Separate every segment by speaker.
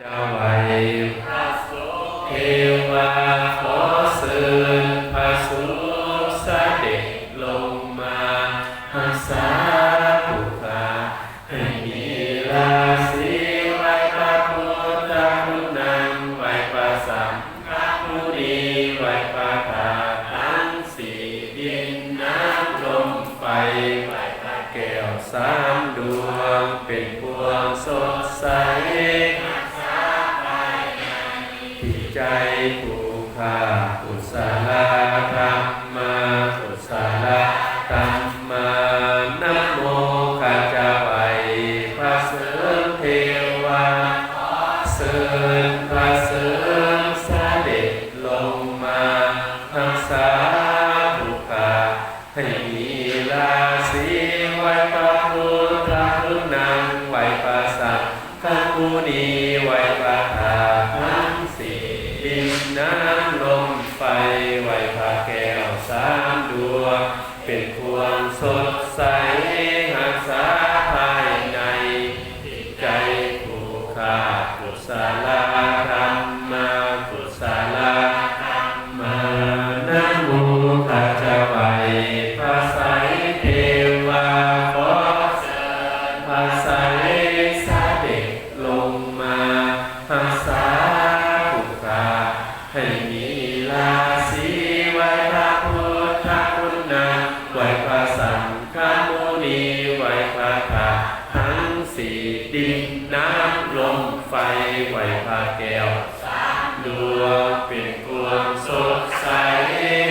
Speaker 1: เจ้าไว้เทวาขอเชิญพระสุเสด็จลงมาหักษาปุคาให้มีราศีไว้พระพุทธคุนังไว้พระสัมมามุนีไว้พระธาทั้งสี่ดินน้ำลมไฟไว้พระแก้วสามดวงเป็นพวงสดใส ใจผู้ข้าปุสลธรรมา ไว้พระแก้วสามดวง เป็นพวงสดใสหักษาภายในจิตใจผู้ข้ากุศลธรรมากุศลธรรมานะโมข้าจะไหวพระไสยเทวาขอเชิญพระไสยเสด็จลงมาหักษาผู้ข้าให้มีรา ดินน้ำลมไฟไหวพระแก้วสามดวงเป็นพวงสดใส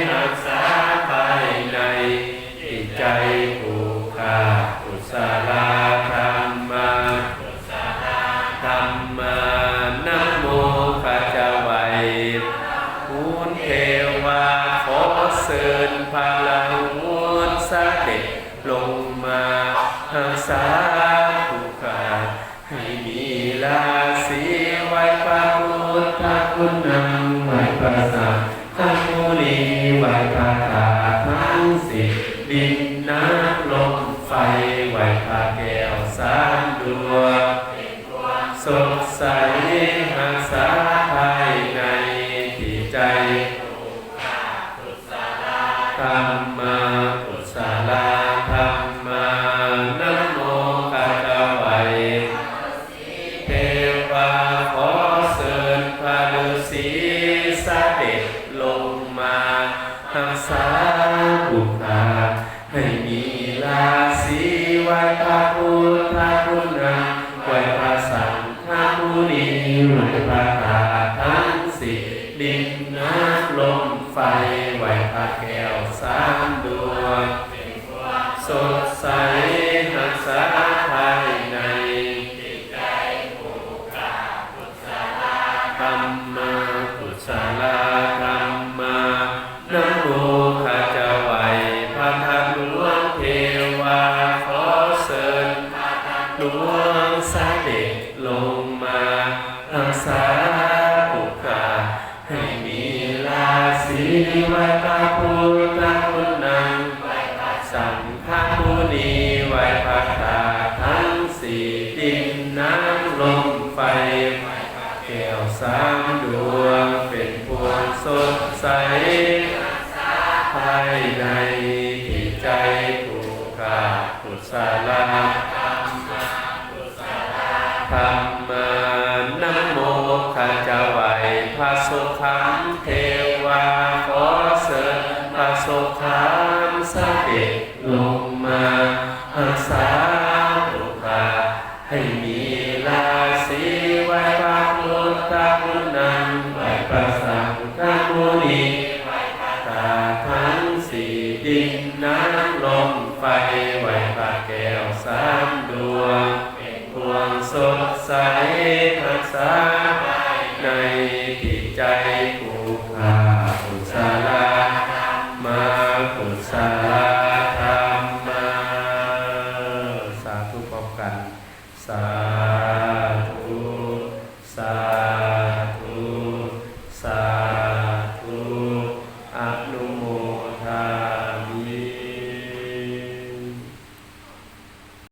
Speaker 1: หักษาภายในจิตใจผู้ข้าอุศลาธรรมาธรรมานะโมข้าจะไหวคุณเทวาขอเชิญพลังมุนเสด็จลงมาหักษา ระฤาษีเสด็จลงมาหักษาบุคาให้มีราศีไว้พระพุทธคุณนาไวพระสังฆมุนีไวพระธาทั้งสี่ดินน้ำลมไฟไวพระแก้วสามดวงสดใสหักษาภายในจิตใจผู้ข้ากุศลธรรมา ศีไว้พระพุทธคุณนำสังฆมุนีไว้พระธาตุทั้งสี่ดินน้ำลมไฟแก้วสามดวงเป็นพวงสดใสภายในที่ใจผู้ข้ากุศลธรรมานะโมข้าจะไวพระสุขัง ษาบุคาให้มีราศีไว้พระพุทธคุณนังไว้พระสังฆมุนีไว้ตาทั้งสี่ดินน้ำลมไฟไว้พระแก้วสามดวง เป็นพวงสดใสหักษาในจิตใจ